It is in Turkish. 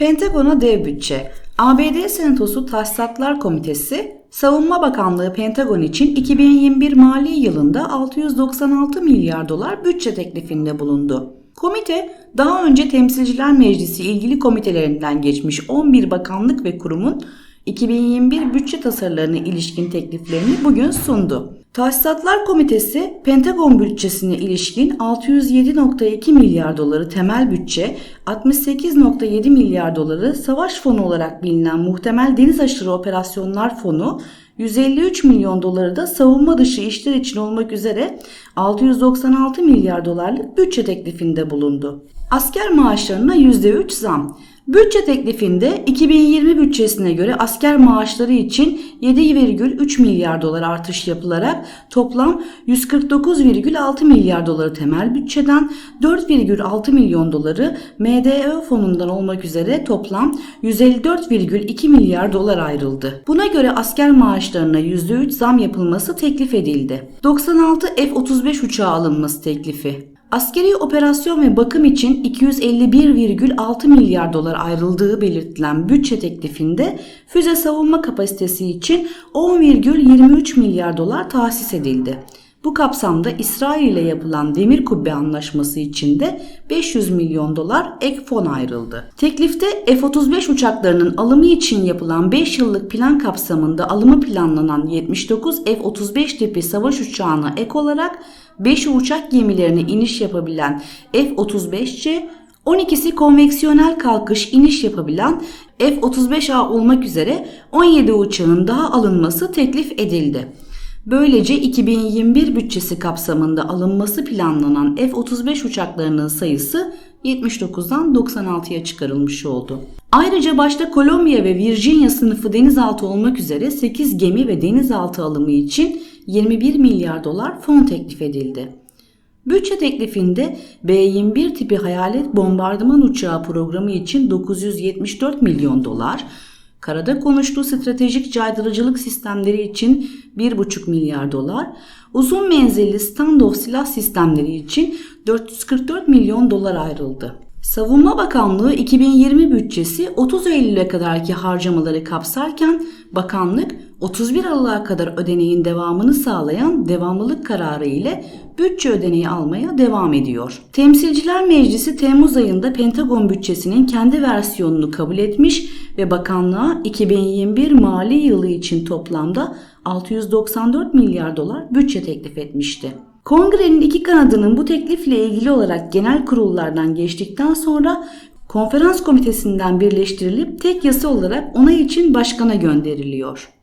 Pentagon'a dev bütçe. ABD Senatosu Tahsisatlar Komitesi, Savunma Bakanlığı Pentagon için 2021 mali yılında 696 milyar dolar bütçe teklifinde bulundu. Komite, daha önce Temsilciler Meclisi ilgili komitelerinden geçmiş 11 bakanlık ve kurumun 2021 bütçe tasarılarına ilişkin tekliflerini bugün sundu. Tahsisatlar Komitesi, Pentagon bütçesine ilişkin 607.2 milyar doları temel bütçe, 68.7 milyar doları savaş fonu olarak bilinen muhtemel deniz aşırı operasyonlar fonu, 153 milyon doları da savunma dışı işler için olmak üzere 696 milyar dolarlık bütçe teklifinde bulundu. Asker maaşlarına %3 zam. Bütçe teklifinde 2020 bütçesine göre asker maaşları için 7,3 milyar dolar artış yapılarak toplam 149,6 milyar doları temel bütçeden 4,6 milyon doları MDÖ fonundan olmak üzere toplam 154,2 milyar dolar ayrıldı. Buna göre asker maaşlarına %3 zam yapılması teklif edildi. 96 F-35 uçağı alınması teklifi. Askeri operasyon ve bakım için 251,6 milyar dolar ayrıldığı belirtilen bütçe teklifinde füze savunma kapasitesi için 10,23 milyar dolar tahsis edildi. Bu kapsamda İsrail ile yapılan demir kubbe anlaşması için de 500 milyon dolar ek fon ayrıldı. Teklifte F-35 uçaklarının alımı için yapılan 5 yıllık plan kapsamında alımı planlanan 79 F-35 tipi savaş uçağına ek olarak 5 uçak gemilerine iniş yapabilen F-35C, 12'si konveksiyonel kalkış iniş yapabilen F-35A olmak üzere 17 uçağın daha alınması teklif edildi. Böylece 2021 bütçesi kapsamında alınması planlanan F-35 uçaklarının sayısı 79'dan 96'ya çıkarılmış oldu. Ayrıca başta Kolombiya ve Virginia sınıfı denizaltı olmak üzere 8 gemi ve denizaltı alımı için 21 milyar dolar fon teklif edildi. Bütçe teklifinde B-21 tipi hayalet bombardıman uçağı programı için 974 milyon dolar, karada konuştuğu stratejik caydırıcılık sistemleri için 1,5 milyar dolar, uzun menzilli standoff silah sistemleri için 444 milyon dolar ayrıldı. Savunma Bakanlığı 2020 bütçesi 30 Eylül'e kadarki harcamaları kapsarken bakanlık 31 Aralık'a kadar ödeneğin devamını sağlayan devamlılık kararı ile bütçe ödeneği almaya devam ediyor. Temsilciler Meclisi Temmuz ayında Pentagon bütçesinin kendi versiyonunu kabul etmiş ve bakanlığa 2021 mali yılı için toplamda 694 milyar dolar bütçe teklif etmişti. Kongrenin iki kanadının bu teklifle ilgili olarak genel kurullardan geçtikten sonra konferans komitesinden birleştirilip tek yasa olarak onay için başkana gönderiliyor.